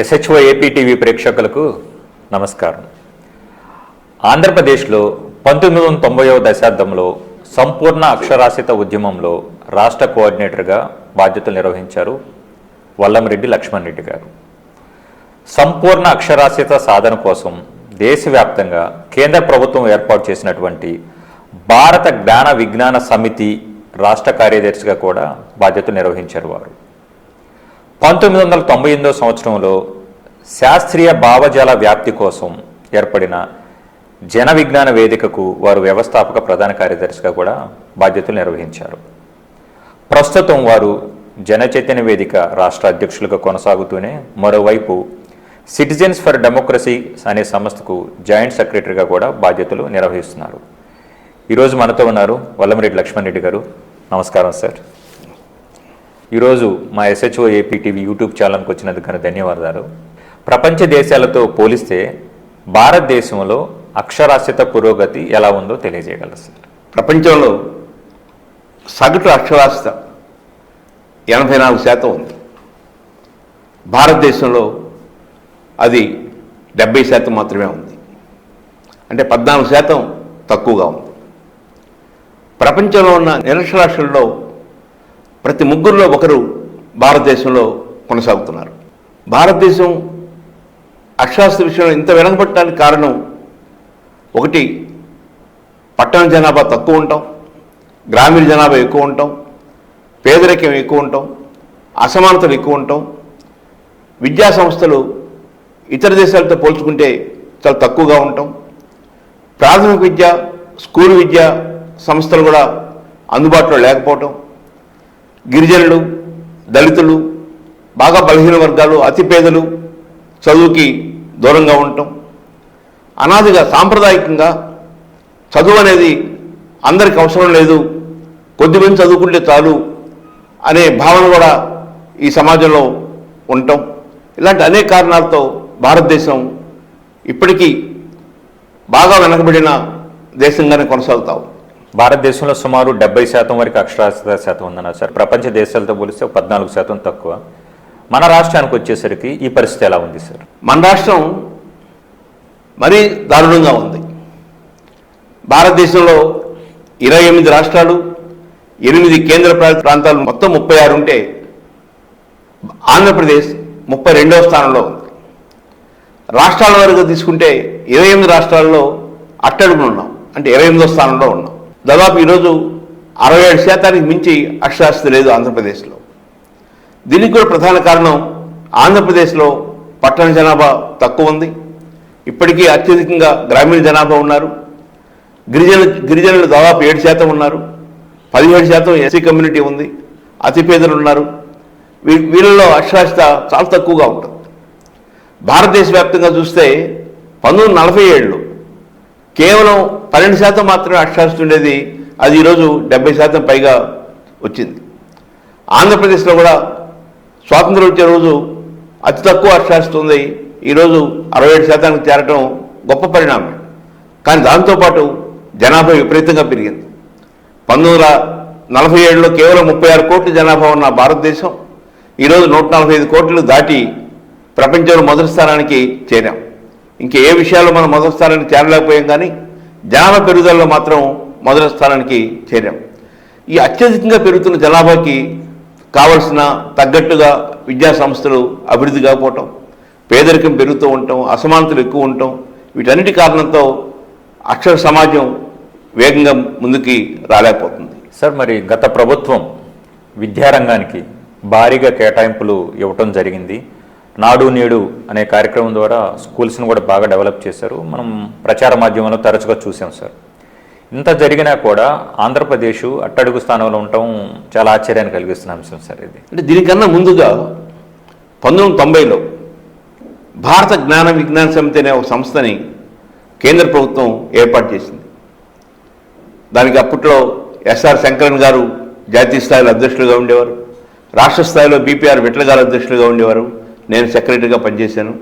SHO APTV ప్రేక్షకులకు నమస్కారం. ఆంధ్రప్రదేశ్లో పంతొమ్మిది వందల తొంభైవ దశాబ్దంలో సంపూర్ణ అక్షరాస్యత ఉద్యమంలో రాష్ట్ర కోఆర్డినేటర్గా బాధ్యతలు నిర్వహించారు వల్లంరెడ్డి లక్ష్మణ్ రెడ్డి గారు. సంపూర్ణ అక్షరాస్యత సాధన కోసం దేశవ్యాప్తంగా కేంద్ర ప్రభుత్వం ఏర్పాటు చేసినటువంటి భారత జ్ఞాన విజ్ఞాన సమితి రాష్ట్ర కార్యదర్శిగా కూడా బాధ్యతలు నిర్వహించారు వారు. పంతొమ్మిది వందల తొంభై ఎనిమిదో సంవత్సరంలో శాస్త్రీయ భావజాల వ్యాప్తి కోసం ఏర్పడిన జన విజ్ఞాన వేదికకు వారు వ్యవస్థాపక ప్రధాన కార్యదర్శిగా కూడా బాధ్యతలు నిర్వహించారు. ప్రస్తుతం వారు జనచైతన్య వేదిక రాష్ట్ర అధ్యక్షులుగా కొనసాగుతూనే మరోవైపు సిటిజన్స్ ఫర్ డెమోక్రసీ అనే సంస్థకు జాయింట్ సెక్రటరీగా కూడా బాధ్యతలు నిర్వహిస్తున్నారు. ఈరోజు మనతో ఉన్నారు వల్లమరెడ్డి లక్ష్మణ్ రెడ్డి గారు. నమస్కారం సార్. ఈరోజు మా ఎస్హెచ్ఓ ఏపీ టీవీ యూట్యూబ్ ఛానల్కి వచ్చినందుకు ధన్యవాదాలు. ప్రపంచ దేశాలతో పోలిస్తే భారతదేశంలో అక్షరాస్యత పురోగతి ఎలా ఉందో తెలియజేయగలరు సార్. ప్రపంచంలో సగటు అక్షరాస్యత ఎనభై నాలుగు శాతం ఉంది. భారతదేశంలో అది డెబ్బై శాతం మాత్రమే ఉంది. అంటే పద్నాలుగు శాతం తక్కువగా ఉంది. ప్రపంచంలో ఉన్న నిరక్షరాస్యుల్లో ప్రతి ముగ్గురులో ఒకరు భారతదేశంలో కొనసాగుతున్నారు. భారతదేశం అక్షరాస్యత విషయంలో ఇంత వెనకబట్టడానికి కారణం ఒకటి పట్టణ జనాభా తక్కువ ఉంటాం గ్రామీణ జనాభా ఎక్కువ ఉంటాం పేదరికం ఎక్కువ ఉంటాం అసమానతలు ఎక్కువ ఉంటాం విద్యా సంస్థలు ఇతర దేశాలతో పోల్చుకుంటే చాలా తక్కువగా ఉంటాం ప్రాథమిక విద్య స్కూల్ విద్య సంస్థలు కూడా అందుబాటులో లేకపోవటం గిరిజనులు దళితులు బాగా బలహీన వర్గాలు అతి పేదలు చదువుకి దూరంగా ఉండటం అనాదిగా సాంప్రదాయకంగా చదువు అనేది అందరికి అవసరం లేదు కొద్దిమంది చదువుకుంటే చాలు అనే భావన కూడా ఈ సమాజంలో ఉండటం. ఇలాంటి అనేక కారణాలతో భారతదేశం ఇప్పటికీ బాగా వెనకబడిన దేశంగానే కొనసాగుతాం భారతదేశంలో సుమారు డెబ్బై శాతం వరకు అక్షరాస్యత శాతం ఉందన్నారు సార్. ప్రపంచ దేశాలతో పోలిస్తే పద్నాలుగు శాతం తక్కువ. మన రాష్ట్రానికి వచ్చేసరికి ఈ పరిస్థితి ఎలా ఉంది సార్? మన రాష్ట్రం మరీ దారుణంగా ఉంది. భారతదేశంలో ఇరవై ఎనిమిది రాష్ట్రాలు ఎనిమిది కేంద్ర ప్రాంతాలు మొత్తం ముప్పై ఆరు ఉంటే ఆంధ్రప్రదేశ్ ముప్పై రెండవ స్థానంలో ఉంది. రాష్ట్రాల వరకు తీసుకుంటే ఇరవై ఎనిమిది రాష్ట్రాల్లో అట్టడుగులు ఉన్నాం. అంటే ఇరవై ఎనిమిదో స్థానంలో ఉన్నాం. దాదాపు ఈరోజు అరవై ఏడు శాతానికి మించి అక్షరాస్యత లేదు ఆంధ్రప్రదేశ్లో. దీనికి కూడా ప్రధాన కారణం ఆంధ్రప్రదేశ్లో పట్టణ జనాభా తక్కువ ఉంది. ఇప్పటికీ అత్యధికంగా గ్రామీణ జనాభా ఉన్నారు. గిరిజన గిరిజనులు దాదాపు ఏడు శాతం ఉన్నారు. పదిహేడు శాతం ఎస్సీ కమ్యూనిటీ ఉంది. అతిపేదలు ఉన్నారు. వీ- వీళ్ళలో అక్షరాస్యత చాలా తక్కువగా ఉంటుంది. భారతదేశ వ్యాప్తంగా చూస్తే పంతొమ్మిది నలభై ఏళ్ళు కేవలం పన్నెండు శాతం మాత్రమే అక్షరాస్యత ఉండేది అది ఈరోజు డెబ్బై శాతం పైగా వచ్చింది. ఆంధ్రప్రదేశ్లో కూడా స్వాతంత్రం వచ్చే రోజు అతి తక్కువ అక్షరాస్యత ఉంది. ఈరోజు అరవై ఏడు శాతానికి చేరటం గొప్ప పరిణామం. కానీ దాంతోపాటు జనాభా విపరీతంగా పెరిగింది. పంతొమ్మిది వందల నలభై ఏడులో కేవలం ముప్పై ఆరు కోట్ల జనాభా ఉన్న భారతదేశం ఈరోజు నూట నలభై ఐదు కోట్లు దాటి ప్రపంచంలో మొదటి స్థానానికి చేరాం. ఇంకా ఏ విషయాల్లో మనం మొదటి స్థానానికి చేరలేకపోయాం కానీ జనాభా పెరుగుదలలో మాత్రం మొదటి స్థానానికి చేరాం. ఈ అత్యధికంగా పెరుగుతున్న జనాభాకి కావలసిన తగ్గట్టుగా విద్యా సంస్థలు అభివృద్ధి కాకపోవటం పేదరికం పెరుగుతూ ఉండటం అసమానతలు ఎక్కువ ఉండటం వీటన్నిటి కారణంతో అక్షర సమాజం వేగంగా ముందుకి రాలేకపోతుంది. సార్ మరి గత ప్రభుత్వం విద్యారంగానికి భారీగా కేటాయింపులు ఇవ్వటం జరిగింది. నాడు నేడు అనే కార్యక్రమం ద్వారా స్కూల్స్ని కూడా బాగా డెవలప్ చేశారు. మనం ప్రచార మాధ్యమంలో తరచుగా చూసాం సార్. ఇంత జరిగినా కూడా ఆంధ్రప్రదేశ్ అట్టడుగు స్థానంలో ఉండటం చాలా ఆశ్చర్యాన్ని కలిగిస్తున్న అంశం సార్ ఇది. అంటే దీనికన్నా ముందుగా పంతొమ్మిది వందల తొంభైలో భారత జ్ఞాన విజ్ఞాన సమితి అనే ఒక సంస్థని కేంద్ర ప్రభుత్వం ఏర్పాటు చేసింది. దానికి అప్పట్లో ఎస్ఆర్ శంకరన్ గారు జాతీయ స్థాయిలో అధ్యక్షులుగా ఉండేవారు. రాష్ట్ర స్థాయిలో బీపీఆర్ విట్ల గారు అధ్యక్షులుగా ఉండేవారు. నేను సెక్రటరీగా పనిచేశాను.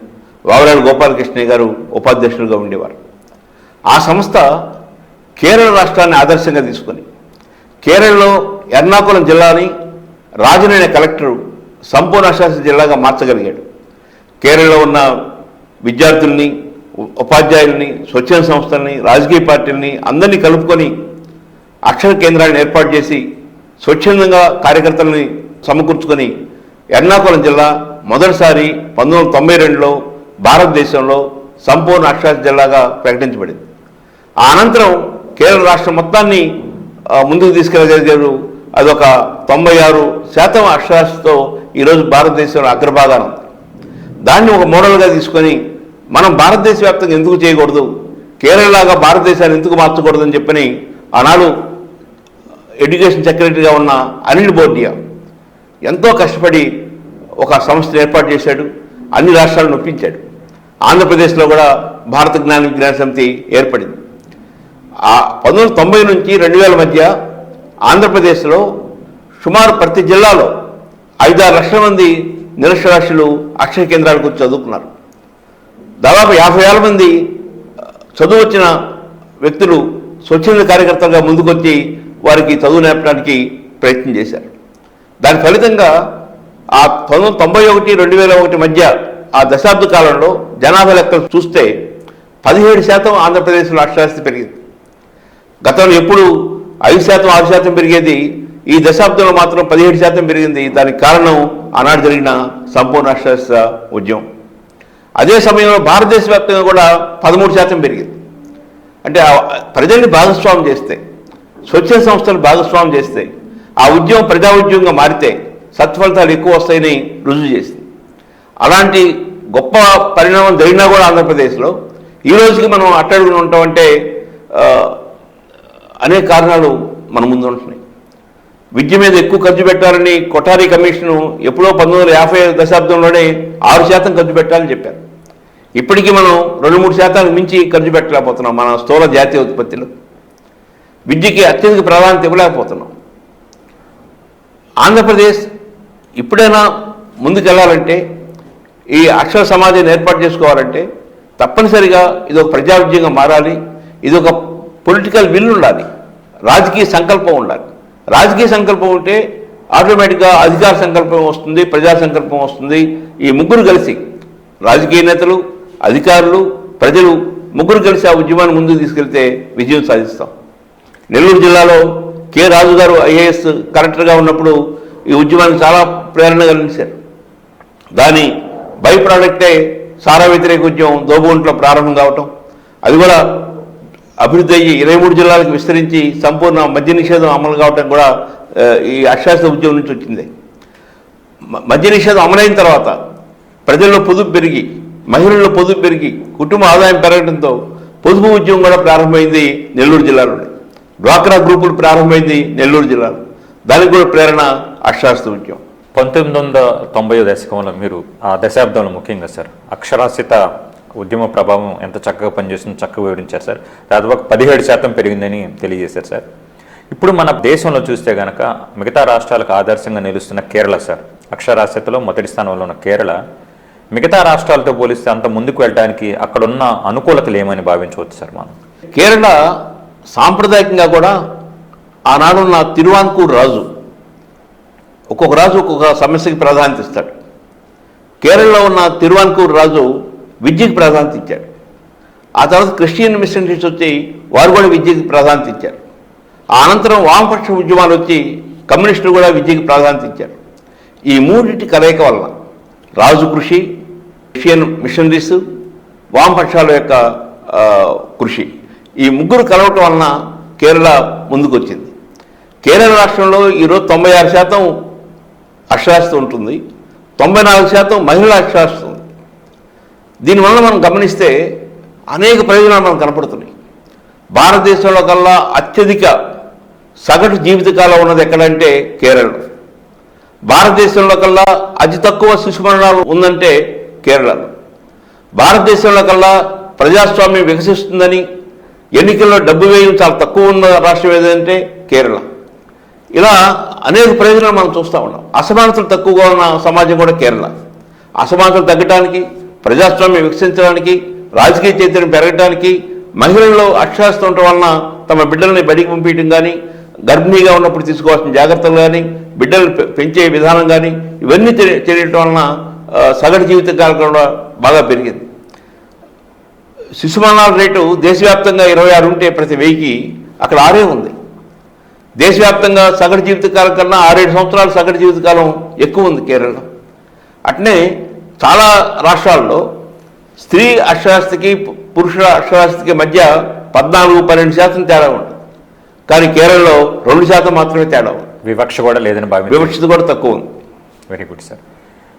వావరాడు గోపాలకృష్ణయ్య గారు ఉపాధ్యక్షులుగా ఉండేవారు. ఆ సంస్థ కేరళ రాష్ట్రాన్ని ఆదర్శంగా తీసుకొని కేరళలో ఎర్నాకుళం జిల్లాని రాజునైన కలెక్టర్ సంపూర్ణ అశాస్త్ర జిల్లాగా మార్చగలిగాడు. కేరళలో ఉన్న విద్యార్థుల్ని ఉపాధ్యాయుల్ని స్వచ్ఛంద సంస్థల్ని రాజకీయ పార్టీలని అందరినీ కలుపుకొని అక్షర కేంద్రాలను ఏర్పాటు చేసి స్వచ్ఛందంగా కార్యకర్తలని సమకూర్చుకొని ఎర్నాకుళం జిల్లా మొదటిసారి పంతొమ్మిది వందల తొంభై రెండులో భారతదేశంలో సంపూర్ణ అక్షరాస్యత జిల్లాగా ప్రకటించబడింది. ఆ అనంతరం కేరళ రాష్ట్రం మొత్తాన్ని ముందుకు తీసుకెళ్ళగలిగారు. అదొక తొంభై ఆరు శాతం అక్షరాస్యతో ఈరోజు భారతదేశంలో అగ్రభాగాన. దాన్ని ఒక మోడల్గా తీసుకొని మనం భారతదేశ వ్యాప్తంగా ఎందుకు చేయకూడదు? కేరళలాగా భారతదేశాన్ని ఎందుకు మార్చకూడదని చెప్పని ఆనాడు ఎడ్యుకేషన్ సెక్రటరీగా ఉన్న అనిల్ బోర్డియా ఎంతో కష్టపడి ఒక సంస్థను ఏర్పాటు చేశాడు అన్ని రాష్ట్రాలను నొప్పించాడు. ఆంధ్రప్రదేశ్లో కూడా భారత జ్ఞాన విజ్ఞాన సమితి ఏర్పడింది. ఆ పంతొమ్మిది తొంభై నుంచి రెండు వేల మధ్య ఆంధ్రప్రదేశ్లో సుమారు ప్రతి జిల్లాలో ఐదారు లక్షల మంది నిరక్షరాస్యులు అక్షర కేంద్రాలకు వచ్చి చదువుకున్నారు. దాదాపు యాభై వేల మంది చదువు వచ్చిన వ్యక్తులు స్వచ్ఛంద కార్యకర్తలుగా ముందుకొచ్చి వారికి చదువు నేర్పడానికి ప్రయత్నం చేశారు. దాని ఫలితంగా ఆ పంతొమ్మిది తొంభై ఒకటి రెండు వేల ఒకటి మధ్య ఆ దశాబ్ద కాలంలో జనాభా లెక్కలు చూస్తే పదిహేడు శాతం ఆంధ్రప్రదేశ్లో అక్షరాస్యత పెరిగింది. గతంలో ఎప్పుడు ఐదు శాతం ఆరు శాతం పెరిగేది ఈ దశాబ్దంలో మాత్రం పదిహేడు శాతం పెరిగింది. దానికి కారణం ఆనాడు జరిగిన సంపూర్ణ అక్షరాస్యత ఉద్యమం. అదే సమయంలో భారతదేశ వ్యాప్తంగా కూడా పదమూడు శాతం పెరిగింది. అంటే ప్రజల్ని భాగస్వామ్యం చేస్తే స్వచ్ఛ సంస్థలు భాగస్వామ్యం చేస్తే ఆ ఉద్యమం ప్రజా ఉద్యమంగా మారితే సత్ఫలితాలు ఎక్కువ వస్తాయని రుజువు చేసింది. అలాంటి గొప్ప పరిణామం జరిగినా కూడా ఆంధ్రప్రదేశ్లో ఈ రోజుకి మనం అట్టడుగున ఉంటామంటే అనేక కారణాలు మన ముందు ఉంటున్నాయి. విద్య మీద ఎక్కువ ఖర్చు పెట్టాలని కొఠారి కమిషన్ ఎప్పుడో పంతొమ్మిది వందల యాభై దశాబ్దంలోనే ఆరు శాతం ఖర్చు పెట్టాలని చెప్పారు. ఇప్పటికీ మనం రెండు మూడు శాతానికి మించి ఖర్చు పెట్టలేకపోతున్నాం మన స్థూల జాతీయ ఉత్పత్తిలో. విద్యకి అత్యధిక ప్రాధాన్యత ఇవ్వలేకపోతున్నాం. ఆంధ్రప్రదేశ్ ఇప్పుడైనా ముందుకెళ్ళాలంటే ఈ అక్షర సమాజాన్ని ఏర్పాటు చేసుకోవాలంటే తప్పనిసరిగా ఇది ఒక ప్రజా మారాలి. ఇది ఒక పొలిటికల్ విల్ ఉండాలి. రాజకీయ సంకల్పం ఉండాలి. రాజకీయ సంకల్పం ఉంటే ఆటోమేటిక్గా అధికార సంకల్పం వస్తుంది ప్రజా సంకల్పం వస్తుంది. ఈ ముగ్గురు కలిసి రాజకీయ నేతలు అధికారులు ప్రజలు ముగ్గురు కలిసి ఆ ఉద్యమాన్ని ముందుకు తీసుకెళ్తే విజయం సాధిస్తాం. నెల్లూరు జిల్లాలో కె రాజు గారు ఐఏఎస్ కలెక్టర్గా ఉన్నప్పుడు ఈ ఉద్యమానికి చాలా ప్రేరణ కలిగించారు. దాని బై ప్రోడక్టే సారా వ్యతిరేక ఉద్యమం దోబుగుంట్లో ప్రారంభం కావటం. అది కూడా అభివృద్ధి అయ్యి ఇరవై మూడు జిల్లాలకు విస్తరించి సంపూర్ణ మద్య నిషేధం అమలు కావటం కూడా ఈ అక్షాస్త్ర ఉద్యమం నుంచి వచ్చింది. మద్య నిషేధం అమలైన తర్వాత ప్రజల్లో పొదుపు పెరిగి మహిళల్లో పొదుపు పెరిగి కుటుంబ ఆదాయం పెరగడంతో పొదుపు ఉద్యమం కూడా ప్రారంభమైంది నెల్లూరు జిల్లాలోనే. డ్వాక్రా గ్రూపులు ప్రారంభమైంది నెల్లూరు జిల్లాలో. దానికి కూడా ప్రేరణ అక్షరాస్యత ఉద్యమం. పంతొమ్మిది వందల తొంభై దశకంలో మీరు ఆ దశాబ్దంలో ముఖ్యంగా సార్ అక్షరాస్యత ఉద్యమ ప్రభావం ఎంత చక్కగా పనిచేస్తుందో చక్కగా వివరించారు సార్. దాదాపు పదిహేడు శాతం పెరిగిందని తెలియజేశారు సార్. ఇప్పుడు మన దేశంలో చూస్తే గనక మిగతా రాష్ట్రాలకు ఆదర్శంగా నిలుస్తున్న కేరళ సార్. అక్షరాస్యతలో మొదటి స్థానంలో ఉన్న కేరళ మిగతా రాష్ట్రాలతో పోలిస్తే అంత ముందుకు వెళ్ళడానికి అక్కడున్న అనుకూలతలు ఏమని భావించవచ్చు సార్ మనం? కేరళ సాంప్రదాయకంగా కూడా ఆనాడున్న తిరువాన్కూరు రాజు ఒక్కొక్క రాజు ఒక్కొక్క సమస్యకి ప్రాధాన్యత ఇస్తాడు. కేరళలో ఉన్న తిరువాన్కూరు రాజు విద్యకి ప్రాధాన్యత ఇచ్చాడు. ఆ తర్వాత క్రిస్టియన్ మిషనరీస్ వచ్చి వారు కూడా విద్యకి ప్రాధాన్యత ఇచ్చారు. ఆ అనంతరం వామపక్ష ఉద్యమాలు వచ్చి కమ్యూనిస్టులు కూడా విద్యకి ప్రాధాన్యత ఇచ్చారు. ఈ మూడింటి కలయిక వల్ల రాజు కృషి క్రిస్టియన్ మిషనరీస్ వామపక్షాల యొక్క కృషి ఈ ముగ్గురు కలవటం వలన కేరళ ముందుకొచ్చింది. కేరళ రాష్ట్రంలో ఈరోజు తొంభై ఆరు శాతం అక్షరాస్యత ఉంటుంది. తొంభై నాలుగు శాతం మహిళల అక్షరాస్యత ఉంది. దీనివల్ల మనం గమనిస్తే అనేక ప్రయోజనాలు మనకు కనపడుతున్నాయి. భారతదేశంలో కల్లా అత్యధిక సగటు జీవితకాలం ఉన్నది ఎక్కడంటే కేరళ. భారతదేశంలో కల్లా అతి తక్కువ శిశు మరణాలు ఉందంటే కేరళలో భారతదేశంలో కల్లా ప్రజాస్వామ్యం వికసిస్తుందని ఎన్నికల్లో డబ్బు వేయం చాలా తక్కువ ఉన్న రాష్ట్రం ఏదంటే కేరళ. ఇలా అనేక ప్రయోజనాలు మనం చూస్తూ ఉన్నాం. అసమానతలు తక్కువగా ఉన్న సమాజం కూడా కేరళ. అసమానతలు తగ్గడానికి ప్రజాస్వామ్యం వికసించడానికి రాజకీయ చైతన్యం పెరగడానికి మహిళల్లో అక్షరాస్యత ఉండటం వలన తమ బిడ్డల్ని బడికి పంపించడం కానీ గర్భిణీగా ఉన్నప్పుడు తీసుకోవాల్సిన జాగ్రత్తలు కానీ బిడ్డలు పె- పెంచే విధానం కానీ ఇవన్నీ తెలియటం వలన సగటు జీవిత కాలం కూడా బాగా పెరిగింది. శిశు మరణాల రేటు దేశవ్యాప్తంగా ఇరవై ఆరు ఉంటే ప్రతి వెయ్యికి అక్కడ ఆరే ఉంది. దేశవ్యాప్తంగా సగటు జీవితకాలం కన్నా ఆరేడు సంవత్సరాల సగటు జీవితకాలం ఎక్కువ ఉంది కేరళలో అట్నే చాలా రాష్ట్రాల్లో స్త్రీ అక్షరాస్యతకి పురుషుల అక్షరాస్యతకి మధ్య పద్నాలుగు పన్నెండు శాతం తేడా ఉంటుంది కానీ కేరళలో రెండు శాతం మాత్రమే తేడా ఉంది. వివక్ష కూడా లేదని భావించారు వివక్షత కూడా తక్కువ ఉంది. వెరీ గుడ్ సార్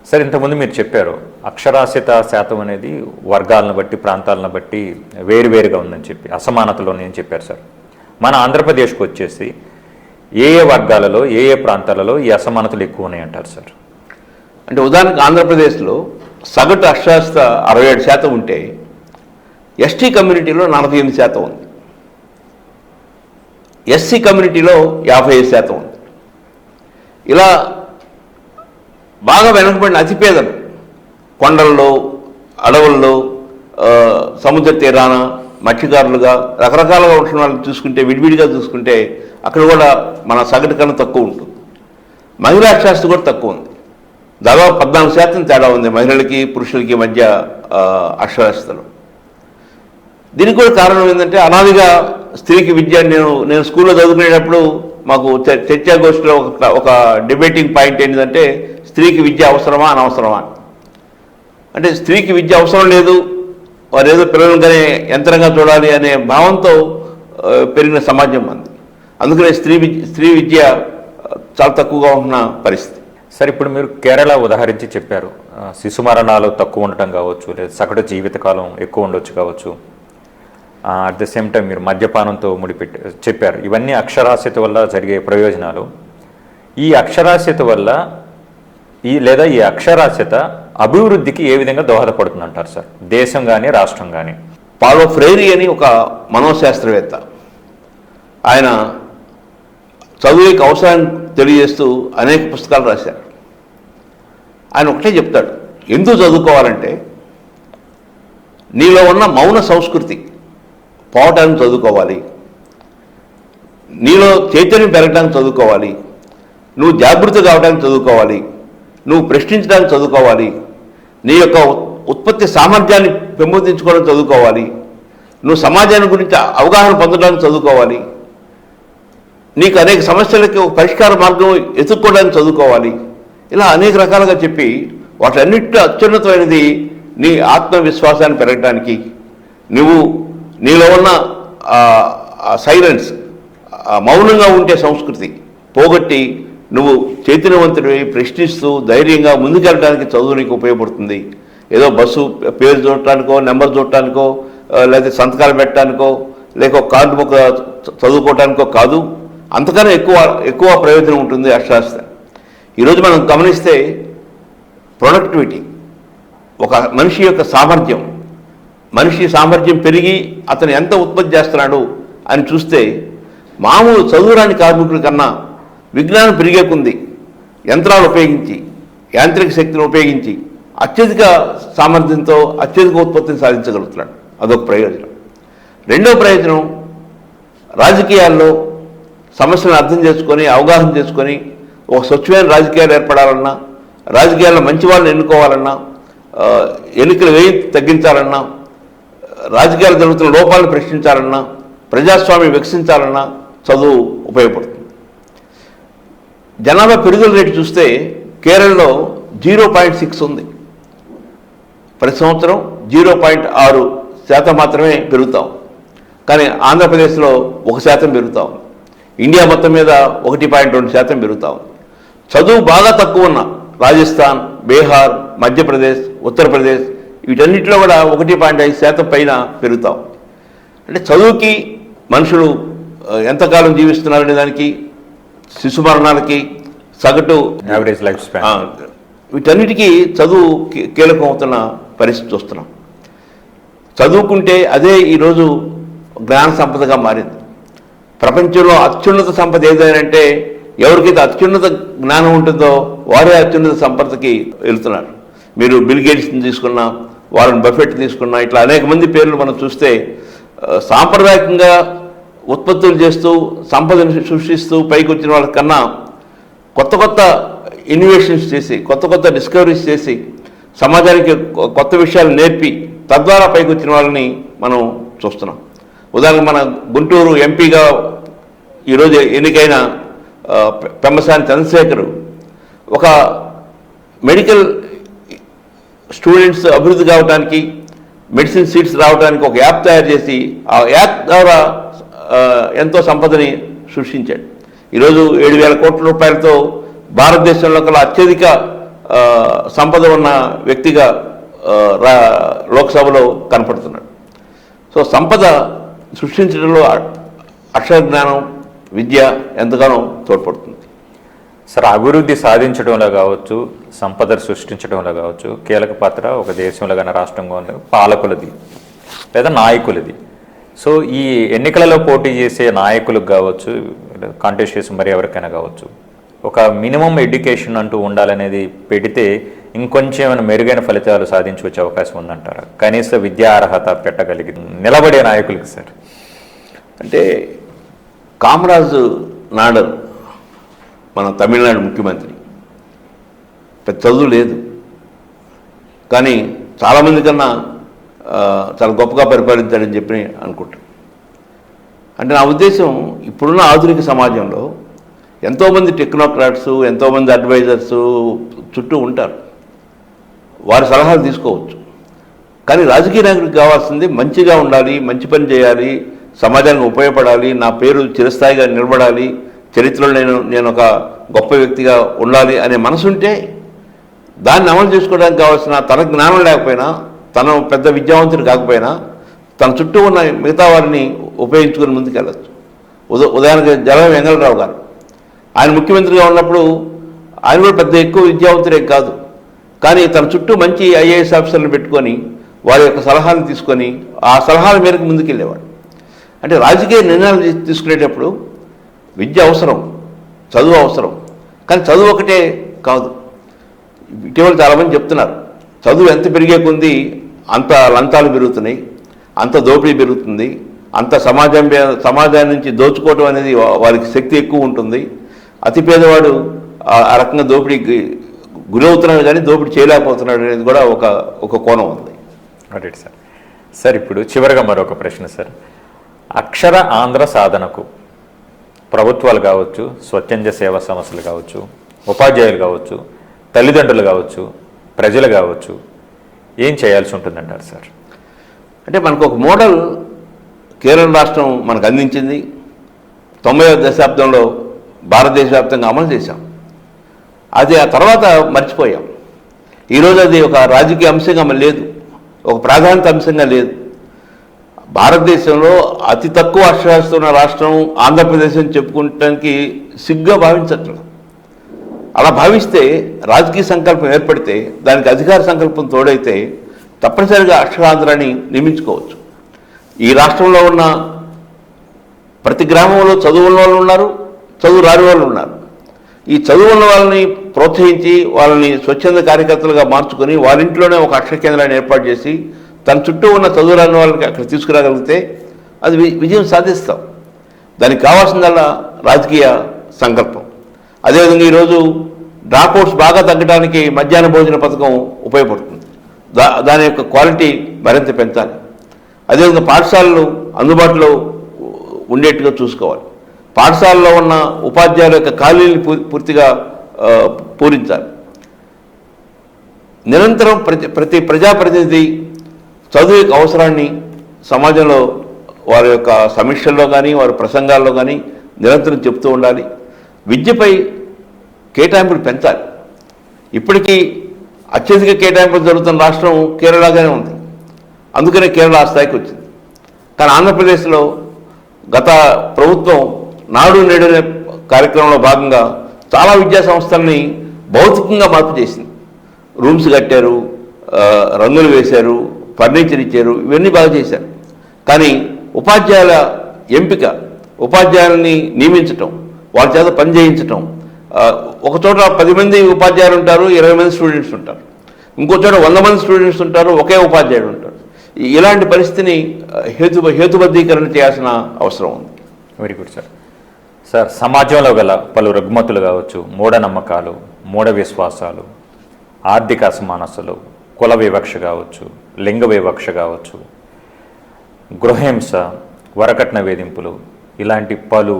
సార్ ఇంతకుముందు మీరు చెప్పారు అక్షరాస్యత శాతం అనేది వర్గాలను బట్టి ప్రాంతాలను బట్టి వేరువేరుగా ఉందని చెప్పి అసమానతలు ఉన్నాయని చెప్పారు సార్ మన ఆంధ్రప్రదేశ్కి వచ్చేసి ఏ ఏ వర్గాలలో ఏ ఏ ప్రాంతాలలో ఈ అసమానతలు ఎక్కువ ఉన్నాయంటారు సార్? అంటే ఉదాహరణకు ఆంధ్రప్రదేశ్లో సగటు అక్షరాస్యత అరవై ఏడు శాతం ఉంటే ఎస్టీ కమ్యూనిటీలో నలభై ఎనిమిది శాతం ఉంది. ఎస్సీ కమ్యూనిటీలో యాభై ఐదు శాతం ఉంది. ఇలా బాగా వెనకబడిన అతిపేదలు కొండల్లో అడవుల్లో సముద్ర తీరాన మత్స్యకారులుగా రకరకాలుగా ఉంటున్న వాళ్ళని చూసుకుంటే విడివిడిగా చూసుకుంటే అక్కడ కూడా మన సగటు కన్నా తక్కువ ఉంటుంది. మహిళా అక్షరాస్యత కూడా తక్కువ ఉంది. దాదాపు పద్నాలుగు శాతం తేడా ఉంది మహిళలకి పురుషులకి మధ్య ఆ, అక్షరాస్యతలు. దీనికి కూడా కారణం ఏంటంటే అనాదిగా స్త్రీకి విద్య నేను నేను స్కూల్లో చదువుకునేటప్పుడు మాకు చ- చర్చాగోష్ఠిలో ఒక ఒక డిబేటింగ్ పాయింట్ ఏంటంటే స్త్రీకి విద్య అవసరమా అనవసరమా అని. అంటే స్త్రీకి విద్య అవసరం లేదు వారు ఏదో పిల్లలను కానీ యంత్రంగా చూడాలి అనే భావంతో పెరిగిన సమాజం మంది అందుకనే స్త్రీ విద్య స్త్రీ విద్య చాలా తక్కువగా ఉన్న పరిస్థితి. సార్ ఇప్పుడు మీరు కేరళ ఉదాహరించి చెప్పారు. శిశు మరణాలు తక్కువ ఉండటం కావచ్చు లేదా సగటు జీవితకాలం ఎక్కువ ఉండొచ్చు కావచ్చు. అట్ ద సేమ్ టైం మీరు మద్యపానంతో ముడిపెట్టి చెప్పారు. ఇవన్నీ అక్షరాస్యత వల్ల జరిగే ప్రయోజనాలు. ఈ అక్షరాస్యత వల్ల ఈ లేదా ఈ అక్షరాస్యత అభివృద్ధికి ఏ విధంగా దోహదపడుతుంది అంటారు సార్? దేశం కానీ రాష్ట్రం కానీ పాలో ఫ్రైరీ అని ఒక మనోశాస్త్రవేత్త ఆయన చదువుకి యొక్క అవసరాన్ని తెలియజేస్తూ అనేక పుస్తకాలు రాశారు. ఆయన ఒకటే చెప్తాడు ఎందుకు చదువుకోవాలంటే నీలో ఉన్న మౌన సంస్కృతి పోవటానికి చదువుకోవాలి నీలో చైతన్యం పెరగడానికి చదువుకోవాలి నువ్వు జాగృతి కావడానికి చదువుకోవాలి నువ్వు ప్రశ్నించడానికి చదువుకోవాలి నీ యొక్క ఉత్పత్తి సామర్థ్యాన్ని పెంపొందించుకోవడం చదువుకోవాలి. నువ్వు సమాజాన్ని గురించి అవగాహన పొందడానికి చదువుకోవాలి. నీకు అనేక సమస్యలకు పరిష్కార మార్గం ఎదుర్కోవడానికి చదువుకోవాలి. ఇలా అనేక రకాలుగా చెప్పి వాటన్నిటిలో అత్యున్నతమైనది నీ ఆత్మవిశ్వాసాన్ని పెరగడానికి. నువ్వు నీలో ఉన్న సైలెన్స్ మౌనంగా ఉండే సంస్కృతి పోగొట్టి నువ్వు చైతన్యవంతుడివి ప్రశ్నిస్తూ ధైర్యంగా ముందుకెళ్ళడానికి చదువు నీకు ఉపయోగపడుతుంది. ఏదో బస్సు పేరు చూడటానికో నెంబర్ చూడటానికో లేకపోతే సంతకాలు పెట్టడానికో లేక కార్డు బుక్ చదువుకోవటానికో కాదు. అంతకన్నా ఎక్కువ ఎక్కువ ప్రయోజనం ఉంటుంది అక్షరాస్యత. ఈరోజు మనం గమనిస్తే ప్రొడక్టివిటీ ఒక మనిషి యొక్క సామర్థ్యం. మనిషి సామర్థ్యం పెరిగి అతను ఎంత ఉత్పత్తి చేస్తున్నాడు అని చూస్తే మామూలు చదువురాని కార్మికుల కన్నా విజ్ఞానం పెరిగే కొంది యంత్రాలు ఉపయోగించి యాంత్రిక శక్తిని ఉపయోగించి అత్యధిక సామర్థ్యంతో అత్యధిక ఉత్పత్తిని సాధించగలుగుతున్నాడు. అదొక ప్రయోజనం. రెండో ప్రయోజనం రాజకీయాల్లో సమస్యలను అర్థం చేసుకొని అవగాహన చేసుకొని ఒక స్వచ్ఛమైన రాజకీయాలు ఏర్పడాలన్నా రాజకీయాల్లో మంచి వాళ్ళని ఎన్నుకోవాలన్నా ఎన్నికల వ్యయం తగ్గించాలన్నా రాజకీయాలు జరుగుతున్న లోపాలను ప్రశ్నించాలన్నా ప్రజాస్వామ్యం వికసించాలన్నా చదువు ఉపయోగపడుతుంది. జనాభా పెరుగుదల రేటు చూస్తే కేరళలో జీరో పాయింట్ సిక్స్ ఉంది. ప్రతి సంవత్సరం జీరో పాయింట్ ఆరు శాతం మాత్రమే పెరుగుతాం. కానీ ఆంధ్రప్రదేశ్లో ఒక శాతం పెరుగుతాం. ఇండియా మొత్తం మీద ఒకటి పాయింట్ రెండు శాతం పెరుగుతాం. చదువు బాగా తక్కువ ఉన్న రాజస్థాన్ బీహార్ మధ్యప్రదేశ్ ఉత్తరప్రదేశ్ వీటన్నిటిలో కూడా ఒకటి పాయింట్ ఐదు శాతం పైన పెరుగుతాం. అంటే చదువుకి మనుషులు ఎంతకాలం జీవిస్తున్నారనే దానికి శిశు మరణాలకి సగటు యావరేజ్ లైఫ్ స్పాన్ వీటన్నిటికీ చదువు కీలకం అవుతున్న పరిస్థితి చూస్తున్నాం చదువుకుంటే అదే ఈరోజు జ్ఞాన సంపదగా మారింది. ప్రపంచంలో అత్యున్నత సంపద ఏదైనంటే ఎవరికైతే అత్యున్నత జ్ఞానం ఉంటుందో వారే అత్యున్నత సంపదకి వెళ్తున్నారు. మీరు బిల్ గేట్స్ని తీసుకున్నా వారన్ బఫెట్ తీసుకున్నా ఇట్లా అనేక మంది పేర్లు మనం చూస్తే సాంప్రదాయకంగా ఉత్పత్తులు చేస్తూ సంపదను సృష్టిస్తూ పైకి వచ్చిన వాళ్ళకన్నా కొత్త కొత్త ఇన్వెషన్స్ చేసి కొత్త కొత్త డిస్కవరీస్ చేసి సమాజానికి కొత్త విషయాలు నేర్పి తద్వారా పైకి వచ్చిన వాళ్ళని మనం చూస్తున్నాం. ఉదాహరణకు మన గుంటూరు ఎంపీగా ఈరోజు ఎన్నికైన ఆ, చంద్రశేఖరు పెమ్మసాని చంద్రశేఖర్ ఒక మెడికల్ స్టూడెంట్స్ అభివృద్ధి కావడానికి మెడిసిన్ సీట్స్ రావడానికి ఒక యాప్ తయారు చేసి ఆ యాప్ ద్వారా ఎంతో సంపదని సృష్టించాడు. ఈరోజు ఏడు వేల కోట్ల రూపాయలతో భారతదేశంలో కల అత్యధిక సంపద ఉన్న వ్యక్తిగా రా- లోక్సభలో కనపడుతున్నాడు. సో సంపద సృష్టించడంలో అక్షర జ్ఞానం విద్య ఎంతగానో తోడ్పడుతుంది. సార్ అభివృద్ధి సాధించడంలో కావచ్చు సంపద సృష్టించడంలో కావచ్చు కీలక పాత్ర ఒక దేశంలో కానీ రాష్ట్రంలో పాలకులది లేదా నాయకులది. సో ఈ ఎన్నికలలో పోటీ చేసే నాయకులకు కావచ్చు కాంటెస్ట్ చేసి మరి ఎవరికైనా కావచ్చు ఒక మినిమం ఎడ్యుకేషన్ అంటూ ఉండాలనేది పెడితే ఇంకొంచెం ఏమైనా మెరుగైన ఫలితాలు సాధించవచ్చే అవకాశం ఉందంటారా? కనీస విద్యా అర్హత పెట్టగలిగి నిలబడే నాయకులకి సార్. అంటే కామరాజు నాడు మన తమిళనాడు ముఖ్యమంత్రి. పెద్ద చదువు లేదు. కానీ చాలామంది కన్నా చాలా గొప్పగా పరిపాలించాడని చెప్పి అనుకుంటాను అంటే నా ఉద్దేశం ఇప్పుడున్న ఆధునిక సమాజంలో ఎంతోమంది టెక్నోక్రాట్స్ ఎంతోమంది అడ్వైజర్స్ చుట్టూ ఉంటారు. వారి సలహాలు తీసుకోవచ్చు. కానీ రాజకీయ నాయకుడికి కావాల్సింది మంచిగా ఉండాలి మంచి పని చేయాలి సమాజానికి ఉపయోగపడాలి నా పేరు చిరస్థాయిగా నిలబడాలి చరిత్రలో నేను నేను ఒక గొప్ప వ్యక్తిగా ఉండాలి అనే మనసుంటే దాన్ని అమలు చేసుకోవడానికి కావాల్సిన తన జ్ఞానం లేకపోయినా తను పెద్ద విద్యావంతుడు కాకపోయినా తన చుట్టూ ఉన్న మిగతా వారిని ఉపయోగించుకుని ముందుకెళ్ళచ్చు. ఉద ఉదాహరణకి జలం వెంగళరావు గారు. ఆయన ముఖ్యమంత్రిగా ఉన్నప్పుడు ఆయన కూడా పెద్ద ఎక్కువ విద్యావంతుడే కాదు. కానీ తన చుట్టూ మంచి ఐఏఎస్ ఆఫీసర్లు పెట్టుకొని వారి యొక్క సలహాలు తీసుకొని ఆ సలహాల మేరకు ముందుకెళ్ళేవాడు. అంటే రాజకీయ నిర్ణయాలు తీసుకునేటప్పుడు విద్య అవసరం చదువు అవసరం. కానీ చదువు ఒకటే కాదు. ఇటీవల చాలామంది చెప్తున్నారు. చదువు ఎంత పెరిగే కొంది అంత లంచాలు పెరుగుతున్నాయి అంత దోపిడీ పెరుగుతుంది అంత సమాజం సమాజం సమాజాన్ని నుంచి దోచుకోవటం అనేది వారికి శక్తి ఎక్కువ ఉంటుంది. అతి పేదవాడు ఆ రకంగా దోపిడీకి గురవుతున్నాడు కానీ దోపిడీ చేయలేకపోతున్నాడు అనేది కూడా ఒక ఒక కోణం ఉంది. Right sir. సార్ ఇప్పుడు చివరిగా మరొక ప్రశ్న సార్. అక్షర ఆంధ్ర సాధనకు ప్రభుత్వాలు కావచ్చు స్వచ్ఛంద సేవా సంస్థలు కావచ్చు ఉపాధ్యాయులు కావచ్చు తల్లిదండ్రులు కావచ్చు ప్రజలు కావచ్చు ఏం చేయాల్సి ఉంటుందంటారు సార్? అంటే మనకు ఒక మోడల్ కేరళ రాష్ట్రం మనకు అందించింది. తొంభై దశాబ్దంలో భారతదేశ వ్యాప్తంగా అమలు చేశాం. అది ఆ తర్వాత మర్చిపోయాం. ఈరోజు అది ఒక రాజకీయ అంశంగా లేదు. ఒక ప్రాధాన్యత అంశంగా లేదు. భారతదేశంలో అతి తక్కువ అక్షరాస్తున్న రాష్ట్రం ఆంధ్రప్రదేశ్ అని చెప్పుకోవటానికి సిగ్గుగా భావించట్లేదు. అలా భావిస్తే రాజకీయ సంకల్పం ఏర్పడితే దానికి అధికార సంకల్పం తోడైతే తప్పనిసరిగా అక్షరాంధ్రాన్ని నియమించుకోవచ్చు ఈ రాష్ట్రంలో ఉన్న ప్రతి గ్రామంలో చదువున్న వాళ్ళు ఉన్నారు చదువు రాని వాళ్ళు ఉన్నారు. ఈ చదువున్న వాళ్ళని ప్రోత్సహించి వాళ్ళని స్వచ్ఛంద కార్యకర్తలుగా మార్చుకొని వారింట్లోనే ఒక అక్షర కేంద్రాన్ని ఏర్పాటు చేసి తన చుట్టూ ఉన్న చదువు రాని వాళ్ళకి అక్కడ తీసుకురాగలిగితే అది వి- విజయం సాధిస్తాం. దానికి కావాల్సిందల్లా రాజకీయ సంకల్పం. అదేవిధంగా ఈరోజు డ్రాప్అవుట్స్ బాగా తగ్గడానికి మధ్యాహ్న భోజన పథకం ఉపయోగపడుతుంది. దా దాని యొక్క క్వాలిటీ మరింత పెంచాలి. అదేవిధంగా పాఠశాలలు అందుబాటులో ఉండేట్టుగా చూసుకోవాలి. పాఠశాలలో ఉన్న ఉపాధ్యాయుల యొక్క ఖాళీని పూర్తిగా పూరించాలి. నిరంతరం ప్రతి ప్రతి ప్రజాప్రతినిధి చదువు యొక్క అవసరాన్ని సమాజంలో వారి యొక్క సమీక్షల్లో కానీ వారి ప్రసంగాల్లో కానీ నిరంతరం చెప్తూ ఉండాలి. విద్యపై కేటాయింపులు పెంచాలి. ఇప్పటికీ అత్యధిక కేటాయింపులు జరుగుతున్న రాష్ట్రం కేరళగానే ఉంది. అందుకనే కేరళ ఆ స్థాయికి వచ్చింది. కానీ ఆంధ్రప్రదేశ్లో గత ప్రభుత్వం నాడు నేడు అనే కార్యక్రమంలో భాగంగా చాలా విద్యా సంస్థల్ని భౌతికంగా మార్పు చేసింది. రూమ్స్ కట్టారు రంగులు వేశారు ఫర్నిచర్ ఇచ్చారు ఇవన్నీ బాగా చేశారు. కానీ ఉపాధ్యాయుల ఎంపిక ఉపాధ్యాయుల్ని నియమించటం వాళ్ళ చేత పని చేయించటం ఒక చోట పది మంది ఉపాధ్యాయులు ఉంటారు ఇరవై మంది స్టూడెంట్స్ ఉంటారు. ఇంకో చోట వంద మంది స్టూడెంట్స్ ఉంటారు ఒకే ఉపాధ్యాయుడు ఉంటారు ఇలాంటి పరిస్థితిని హేతు హేతుబద్ధీకరణ చేయాల్సిన అవసరం ఉంది. వెరీ గుడ్ సార్ సార్ సమాజంలో గల పలు రుగ్మతులు కావచ్చు మూఢనమ్మకాలు మూఢ విశ్వాసాలు ఆర్థిక అసమానతలు కుల వివక్ష కావచ్చు లింగ వివక్ష కావచ్చు గృహహింస వరకట్న వేధింపులు ఇలాంటి పలు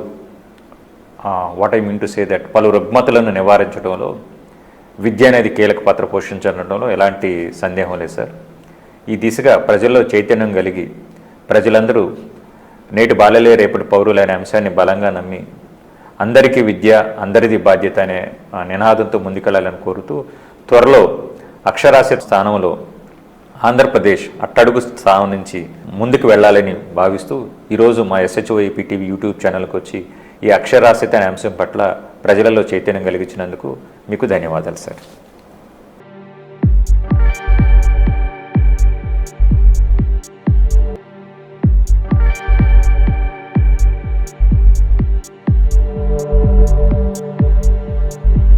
what I mean to say that పలు రుగ్మతులను నివారించడంలో విద్య అనేది కీలక పాత్ర పోషించడంలో ఎలాంటి సందేహం లేదు సార్. ఈ దిశగా ప్రజల్లో చైతన్యం కలిగి ప్రజలందరూ నేటి బాలలే రేపటి పౌరులు అనే అంశాన్ని బలంగా నమ్మి అందరికీ విద్య అందరిది బాధ్యత అనే నినాదంతో ముందుకెళ్ళాలని కోరుతూ త్వరలో అక్షరాస్యత స్థానంలో ఆంధ్రప్రదేశ్ అట్టడుగు స్థానం నుంచి ముందుకు వెళ్ళాలని భావిస్తూ ఈరోజు మా ఎస్హెచ్ఓ టీవీ యూట్యూబ్ ఛానల్కి వచ్చి ఈ అక్షరాస్యత అనే అంశం పట్ల ప్రజలలో చైతన్యం కలిగించినందుకు మీకు ధన్యవాదాలు సార్.